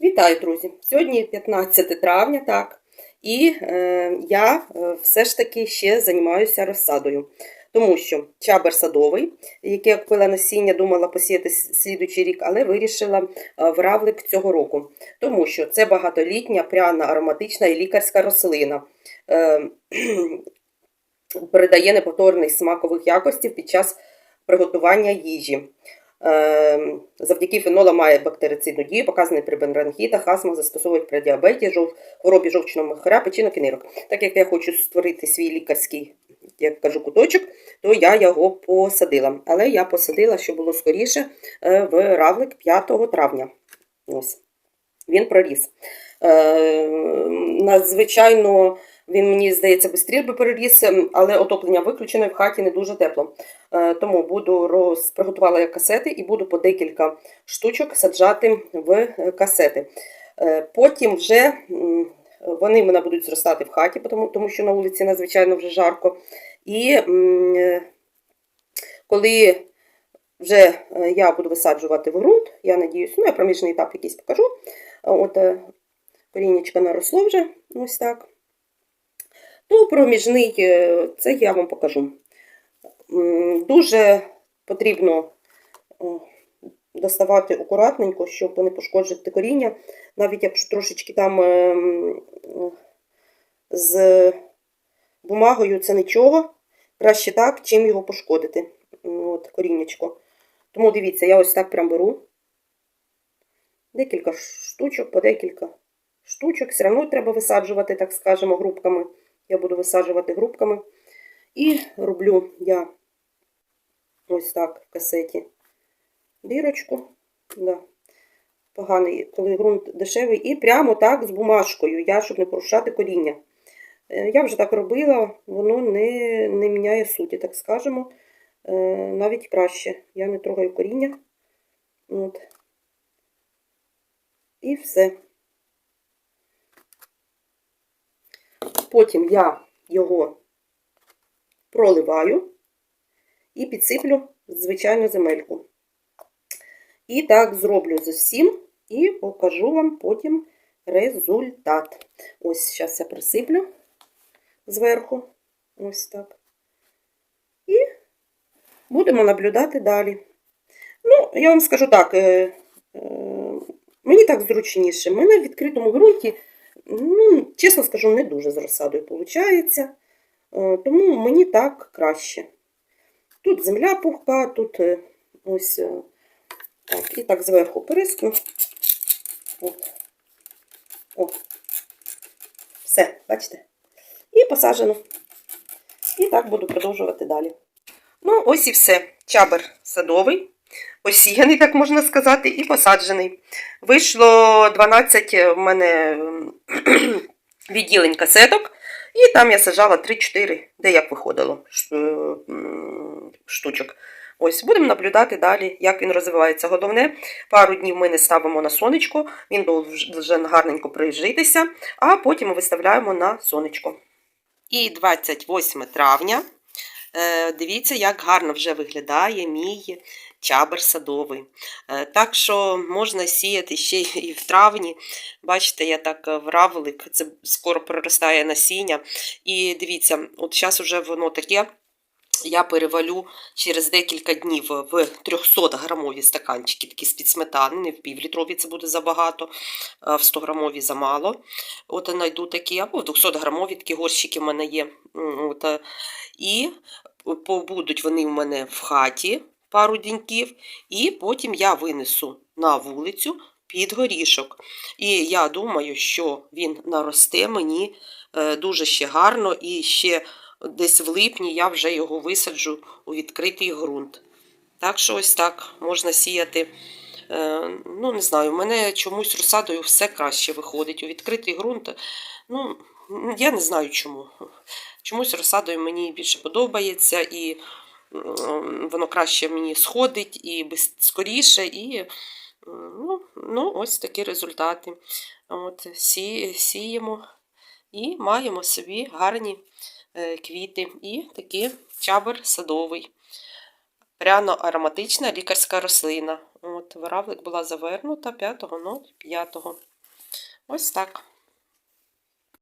Вітаю, друзі! Сьогодні 15 травня, так, і е, я е, все ж таки ще займаюся розсадою. Тому що чабер садовий, який я купила насіння, думала посіяти слідуючий рік, але вирішила е, в равлик цього року. Тому що це багатолітня, пряна, ароматична і лікарська рослина. Е, передає неповторних смакових якостей під час приготування їжі. Е, Завдяки фенола має бактерицидну дію, показаний при бронхітах, астмах, застосовують при діабеті, жов, хворобі жовчного мехара, печінок і нирок. Так як я хочу створити свій лікарський, як кажу, куточок, то я його посадила. Але я посадила, що було скоріше, е, в равлик 5 травня. Ось. Він проріс. Е, Надзвичайно він, мені здається, швидше би переріс, ем, але отоплення виключене в хаті не дуже тепло. Е, Тому буду роз... приготувала я касети і буду по декілька штучок саджати в е, касети. Е, Потім вже вони в мене будуть зростати в хаті, тому, що на вулиці надзвичайно вже жарко. І коли вже я буду висаджувати в ґрунт, я надіюсь, ну я проміжний етап якийсь покажу. От корінечко наросло вже ось так. То проміжний, е, це я вам покажу. Дуже потрібно доставати акуратненько, щоб не пошкоджити коріння. Навіть якщо трошечки там е, з бумагою це нічого. Краще так, чим його пошкодити. От, коріннячко. Тому дивіться, я ось так прям беру. Декілька штучок, по декілька штучок. Все одно треба висаджувати, так скажемо, групками. Я буду висаджувати групками. І роблю я ось так в касеті дірочку. Да. Поганий, коли ґрунт дешевий. І прямо так з бумажкою, я, щоб не порушати коріння. Е, Я вже так робила, воно не, не міняє суті, так скажемо. Е, Навіть краще. Я не трогаю коріння. От. І все. Потім я його проливаю і підсиплю звичайну земельку. І так зроблю з усім і покажу вам потім результат. Ось зараз я присиплю зверху. Ось так. І будемо наблюдати далі. Ну, я вам скажу так, е, е, мені так зручніше. Мене в відкритому ґрунті, ну, чесно скажу, не дуже з розсадою виходить. Е, Тому мені так краще. Тут земля пухка, тут е, ось е, так, і так зверху перискну. От. О. Все, бачите? І посаджено. І так буду продовжувати далі. Ну, ось і все. Чабер садовий, посіяний, так можна сказати, і посаджений. Вийшло 12 в мене ем, відділень касеток, і там я сажала 3-4, де як виходило е, штучок. Ось, будемо наблюдати далі, як він розвивається. Головне, пару днів ми не ставимо на сонечко, він должен гарненько прижитися, а потім виставляємо на сонечко. І 28 травня. Е, Дивіться, як гарно вже виглядає мій чабер садовий. Е, Так що можна сіяти ще і в травні. Бачите, я так е, в равлик, це скоро проростає насіння. І дивіться, от зараз вже воно таке. Я перевалю через декілька днів в 300 грамові стаканчики, такі з-під сметани, не в півлітрові це буде забагато, в 100 грамові замало. От знайду такі, або в 200 грамові такі горщики в мене є. От, е, і побудуть вони в мене в хаті пару деньків, і потім я винесу на вулицю під горішок. І я думаю, що він наросте мені е, дуже ще гарно і ще десь в липні я вже його висаджу у відкритий ґрунт. Так що ось так можна сіяти. Е, Ну, не знаю, у мене чомусь розсадою все краще виходить. У відкритий ґрунт. Ну, я не знаю чому. Чомусь розсадою мені більше подобається, і воно краще мені сходить, і скоріше, і ну, ну, ось такі результати. От, сі, сіємо і маємо собі гарні е, квіти і такий чабер садовий. пряно-ароматична лікарська рослина. От, виравлик була завернута 5.05. Ось так.